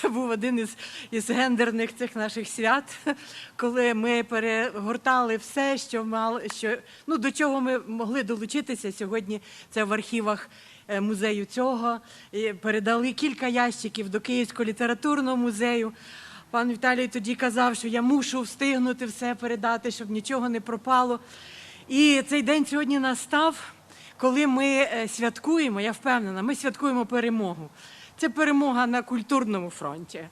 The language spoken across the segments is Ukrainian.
Це був один із, із гендерних цих наших свят, коли ми перегортали все, що мали, що ну до чого ми могли долучитися сьогодні. Це в архівах е, музею цього. І передали кілька ящиків до Київського літературного музею. Пан Віталій тоді казав, що я мушу встигнути все передати, щоб нічого не пропало. І цей день сьогодні настав, коли ми е, святкуємо, я впевнена, ми святкуємо перемогу. Це перемога на культурному фронті.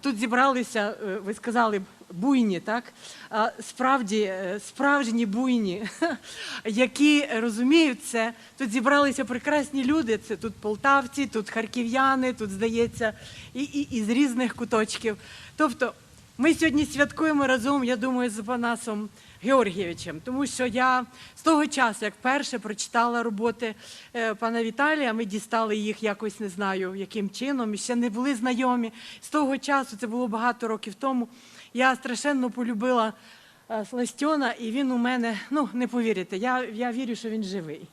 Тут зібралися, е, ви сказали, буйні, так? Справді, е, справжні буйні, які розуміють це. Тут зібралися прекрасні люди. Це тут полтавці, тут харків'яни, тут, здається, і, і, і з різних куточків. Тобто, ми сьогодні святкуємо разом, я думаю, з Панасом Георгійовичем, тому що я з того часу, як перше прочитала роботи е, пана Віталія, ми дістали їх якось не знаю, яким чином, і ще не були знайомі. З того часу, це було багато років тому, я страшенно полюбила е, Сластьона, і він у мене, ну не повірите, я, я вірю, що він живий.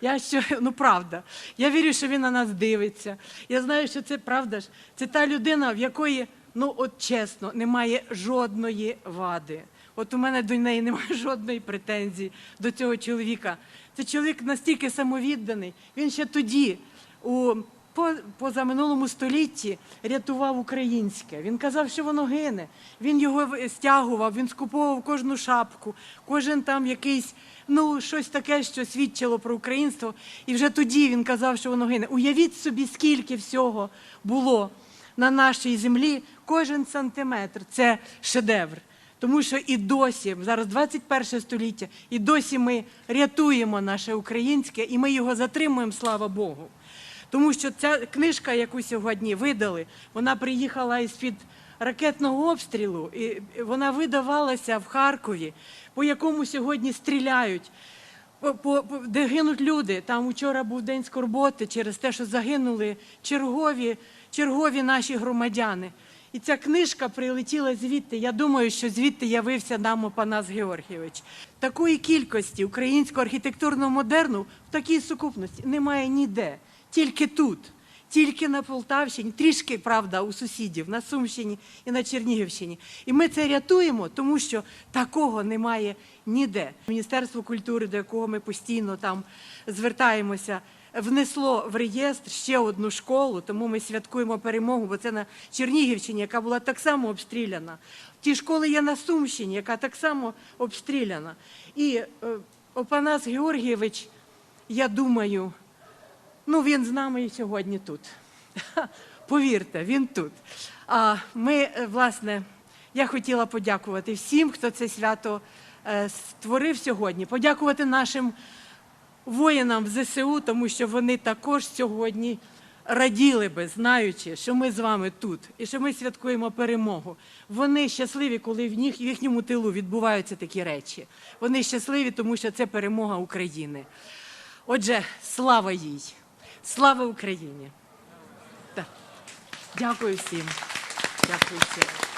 Я що, ну правда, я вірю, що він на нас дивиться. Я знаю, що це правда ж. Це та людина, в якої, ну от чесно, немає жодної вади. От у мене до неї немає жодної претензії до цього чоловіка. Це чоловік настільки самовідданий. Він ще тоді, у по, позаминулому столітті, рятував українське. Він казав, що воно гине. Він його стягував, він скуповував кожну шапку, кожен там якийсь, ну щось таке, що свідчило про українство. І вже тоді він казав, що воно гине. Уявіть собі, скільки всього було на нашій землі. Кожен сантиметр це шедевр. Тому що і досі, зараз 21 століття, і досі ми рятуємо наше українське, і ми його затримуємо, слава Богу. Тому що ця книжка, яку сьогодні видали, вона приїхала із-під ракетного обстрілу, і вона видавалася в Харкові, по якому сьогодні стріляють. Де гинуть люди. Там вчора був день скорботи через те, що загинули чергові, чергові наші громадяни. І ця книжка прилетіла звідти. Я думаю, що звідти явився нам Опанас Георгійович. Такої кількості українського архітектурного модерну в такій сукупності немає ніде, тільки тут. Тільки на Полтавщині, трішки, правда, у сусідів, на Сумщині і на Чернігівщині. І ми це рятуємо, тому що такого немає ніде. Міністерство культури, до якого ми постійно там звертаємося, внесло в реєстр ще одну школу, тому ми святкуємо перемогу, бо це на Чернігівщині, яка була так само обстріляна. Ті школи є на Сумщині, яка так само обстріляна. І е, Опанас Георгійович, я думаю, Ну, він з нами і сьогодні тут. Повірте, він тут. А ми, е, власне, я хотіла подякувати всім, хто це свято е, створив сьогодні. Подякувати нашим воїнам в ЗСУ, тому що вони також сьогодні раділи би, знаючи, що ми з вами тут і що ми святкуємо перемогу. Вони щасливі, коли в в їхньому тилу відбуваються такі речі. Вони щасливі, тому що це перемога України. Отже, слава їй, слава Україні. Дякую всім. Дякую всім.